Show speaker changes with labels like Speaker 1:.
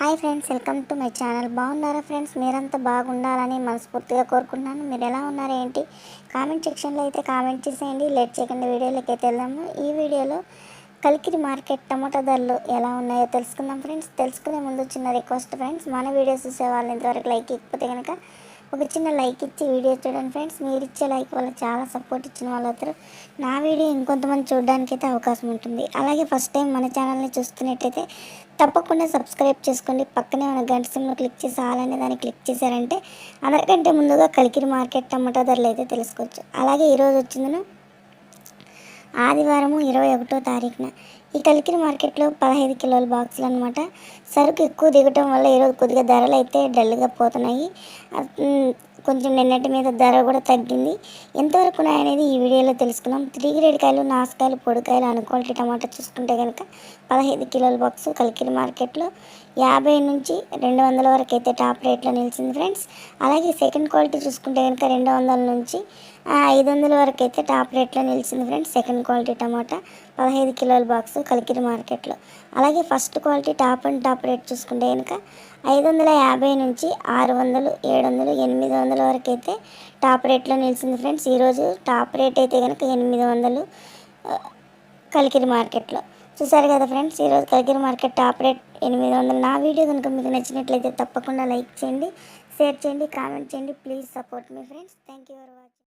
Speaker 1: Hi friends welcome to my channel. బాగున్నారా friends? మీరంతా బాగుండాలని మనస్ఫూర్తిగా కోరుకుంటున్నాను. మీరు ఎలా ఉన్నారు ఏంటి? కామెంట్ సెక్షన్లో అయితే కామెంట్ చేసేయండి. లేట్ చేయకుండా వీడియోలోకి అయితే వెళ్దాము. ఈ వీడియోలో కలికిరి మార్కెట్ టమాటా ధరలు ఎలా ఉన్నాయో తెలుసుకుందాం ఫ్రెండ్స్. తెలుసుకునే ముందు చిన్న రిక్వెస్ట్ ఫ్రెండ్స్. మన వీడియోస్ చూసే వాళ్ళు ఇంతవరకు లైక్ ఇకపోతే కనుక ఒక చిన్న లైక్ ఇచ్చి వీడియో చూడండి ఫ్రెండ్స్. మీరు ఇచ్చే లైక్ వల్ల చాలా సపోర్ట్ ఇచ్చిన వాళ్ళు అవుతారు. నా వీడియో ఇంకొంతమంది చూడడానికి అయితే అవకాశం ఉంటుంది. అలాగే ఫస్ట్ టైం మన ఛానల్ని చూస్తున్నట్టయితే తప్పకుండా సబ్స్క్రైబ్ చేసుకోండి. పక్కనే ఉన్న గంట సిమ్లో క్లిక్ చేసి ఆలనే దాన్ని క్లిక్ చేశారంటే అందరికంటే ముందుగా కలికిరి మార్కెట్ టమాటా ధరలు అయితే తెలుసుకోవచ్చు. అలాగే ఈరోజు వచ్చిందను ఆదివారము ఇరవై ఒకటో తారీఖున ఈ కలికిరి మార్కెట్లో పదహైదు కిలోల బాక్సులు అనమాట సరుకు ఎక్కువ దిగటం వల్ల ఈరోజు కొద్దిగా ధరలు అయితే డల్గా పోతున్నాయి. కొంచెం నిన్నటి మీద ధర కూడా తగ్గింది. ఎంతవరకు ఉన్నాయనేది ఈ వీడియోలో తెలుసుకున్నాం త్రీ గ్రేడ్ కాయలు నాసుకాయలు పొడికాయలు అనుకోల్టీ టమాటా చూసుకుంటే కనుక పదహైదు కిలోల బాక్స్ కలికిరి మార్కెట్లో యాభై నుంచి రెండు వందల వరకు అయితే టాప్ రేట్లో నిలిచింది ఫ్రెండ్స్. అలాగే సెకండ్ క్వాలిటీ చూసుకుంటే కనుక రెండు వందల నుంచి ఐదు వందల వరకు అయితే టాప్ రేట్లో నిలిచింది ఫ్రెండ్స్. సెకండ్ క్వాలిటీ టమాటా పదహైదు కిలోల బాక్స్ కలికిరి మార్కెట్లో. అలాగే first quality top and top rate చూసుకుంటే కనుక ఐదు వందల యాభై నుంచి ఆరు వందలు ఏడు వందలు ఎనిమిది వందలు వరకు అయితే టాప్ రేట్లో నిలిచింది ఫ్రెండ్స్. ఈరోజు టాప్ రేట్ అయితే కనుక ఎనిమిది వందలు కలికిరి మార్కెట్లో. చూసారు కదా ఫ్రెండ్స్ ఈరోజు కలికిరి మార్కెట్ టాప్ రేట్ ఎనిమిది వందలు. నా వీడియో కనుక మీకు నచ్చినట్లయితే తప్పకుండా లైక్ చేయండి షేర్ చేయండి కామెంట్ చేయండి. Please support me friends. Thank you for watching.